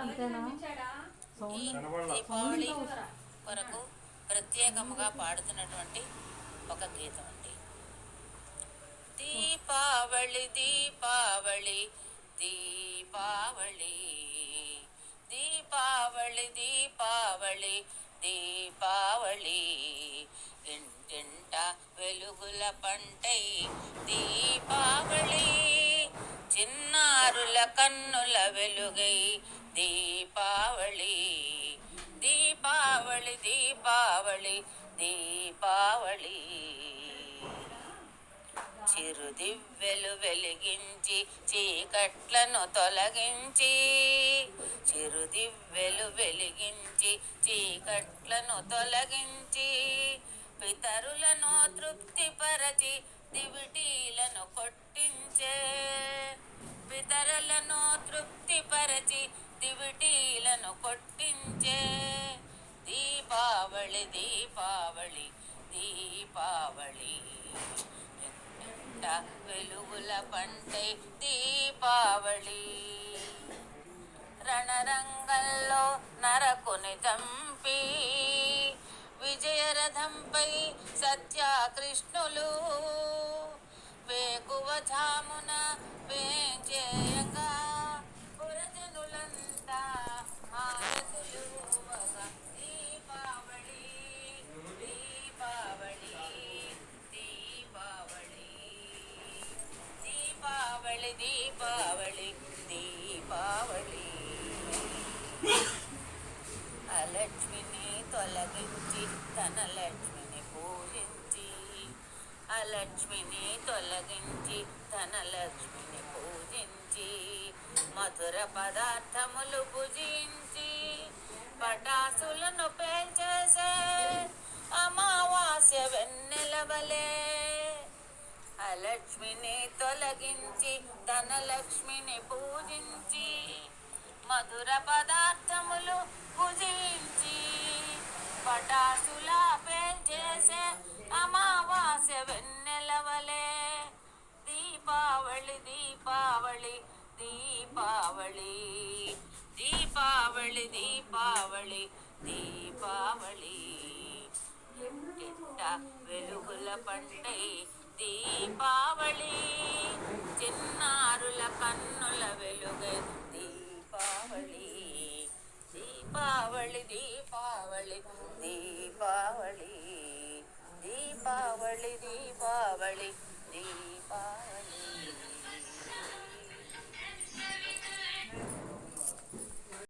అంతేనా? ఈ దీపావళి కొరకు ప్రత్యేకముగా పాడుతున్నటువంటి ఒక గీతం అండి. దీపావళి దీపావళి దీపావళి దీపావళి దీపావళి దీపావళి. ఇంటింట వెలుగుల పంటై దీపావళి. చిన్నారుల కన్నుల వెలుగై దీపావళి దీపావళి దీపావళి దీపావళి చిరుదివ్వెలు వెలిగించి చీకట్లను తొలగించి చిరుదివ్వెలు వెలిగించి చీకట్లను తొలగించి పితరులను తృప్తిపరచి దివిటీలను కొట్టించే పితరులను తృప్తిపరచి దివిటీలను కొట్టించే. దీపావళి దీపావళి దీపావళి. ఎంట వెలుగుల పంటై దీపావళి. రణరంగంలో నరకుని చంపి. విజయరథంపై సత్యాకృష్ణులు. వేకువ వే దీపావళి దీపావళి దీపావళి అలక్ష్మిని తొలగించి ధనలక్ష్మిని పూజించి అలక్ష్మిని తొలగించి తన లక్ష్మిని పూజించి మధుర పదార్థములు భుజించి పటాసులను పేల్చేసే లక్ష్మిని తొలగించి ధనలక్ష్మిని పూజించి మధుర పదార్థములు భుజించి పటాసులా పేల్చేసే అమావాస్య వెన్నెలవలే దీపావళి దీపావళి దీపావళి దీపావళి దీపావళి దీపావళి. వెలుగుల పంటై దీపావళి చిన్నారుల కన్నుల వెలుగై దీపావళి దీపావళి దీపావళి దీపావళి దీపావళి దీపావళి